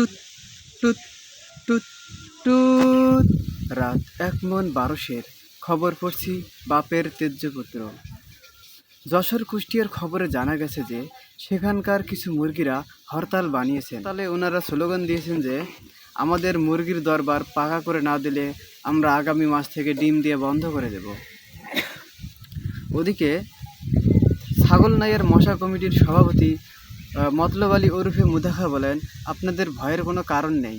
টুত টুত টুত টুত। রাত এক মন বারোশের খবর পড়ছি বাপের তেজ্যপুত্র যশোর কুষ্টিয়ার খবরে জানা গেছে যে, সেখানকার কিছু মুরগিরা হরতাল বানিয়েছেন। তাহলে ওনারা স্লোগান দিয়েছেন যে, আমাদের মুরগির দরবার পাকা করে না দিলে আমরা আগামী মাস থেকে ডিম দিয়ে বন্ধ করে দেব। ওদিকে ছাগল নাইয়ের মশা কমিটির সভাপতি মতলব আলী ওরফে মুদাখা বলেন, আপনাদের ভয়ের কোনো কারণ নেই।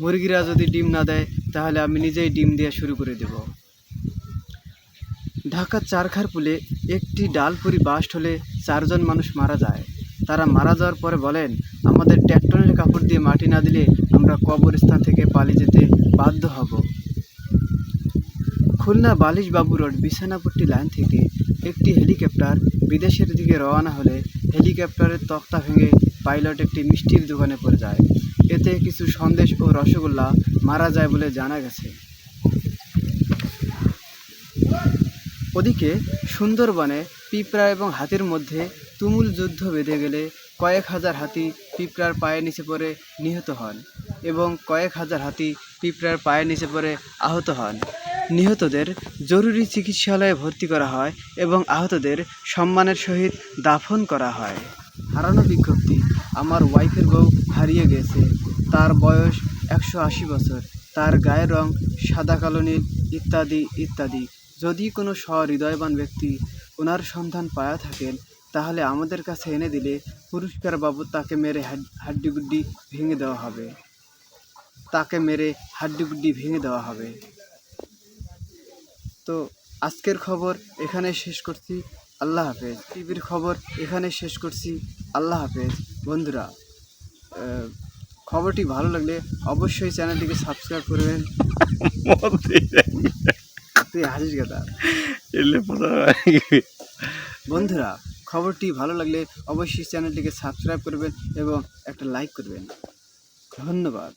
মুরগিরা যদি ডিম না দেয়, তাহলে আমি নিজেই ডিম দেওয়া শুরু করে দেব। ঢাকার চারখার পুলে একটি ডালপুরি বাস্ট হলে চারজন মানুষ মারা যায়। তারা মারা যাওয়ার পরে বলেন, আমাদের ট্র্যাক্টরের কাপড় দিয়ে মাটি না দিলে আমরা কবরস্থান থেকে পালিয়ে যেতে বাধ্য হব। খুলনা বালিশ বাবু রোড, বিছানাপট্টি লাইন থেকে একটি হেলিকপ্টার বিদেশের দিকে রওনা হলে হেলিকপ্টারের তক্তা ভেঙে পাইলট একটি মিষ্টির দোকানে পড়ে যায়। এতে কিছু সন্দেশ ও রসগোল্লা মারা যায় বলে জানা গেছে। ওদিকে সুন্দরবনে পিঁপড়া এবং হাতির মধ্যে তুমুল যুদ্ধ বেঁধে গেলে কয়েক হাজার হাতি পিঁপড়ার পায়ের নিচে পড়ে নিহত হন এবং কয়েক হাজার হাতি পিঁপড়ার পায়ের নিচে পড়ে আহত হন। নিহতদের জরুরি চিকিৎসালয়ে ভর্তি করা হয় এবং আহতদের সম্মানের সহিত দাফন করা হয়। হারানো বিজ্ঞপ্তি, আমার ওয়াইফের বউ হারিয়ে গেছে। তার বয়স একশো আশি বছর। তার গায়ের রং সাদা কালো নীল ইত্যাদি ইত্যাদি। যদি কোনো সহৃদয়বান ব্যক্তি ওনার সন্ধান পায়া থাকেন, তাহলে আমাদের কাছে এনে দিলে পুরস্কার বাবদ তাকে মেরে হাড- হাড্ডিগুড্ডি ভেঙে দেওয়া হবে। তাকে মেরে হাড্ডিগুড্ডি ভেঙে দেওয়া হবে। তো আজকের খবর এখানে শেষ করছি। আল্লাহ হাফেজ। টিভির খবর এখানে শেষ করছি। আল্লাহ হাফেজ। বন্ধুরা খবরটি ভালো লাগলে অবশ্যই চ্যানেলটিকে সাবস্ক্রাইব করবেন। তুই হাসিস কথা বন্ধুরা খবরটি ভালো লাগলে অবশ্যই চ্যানেলটিকে সাবস্ক্রাইব করবেন এবং একটা লাইক করবেন। ধন্যবাদ।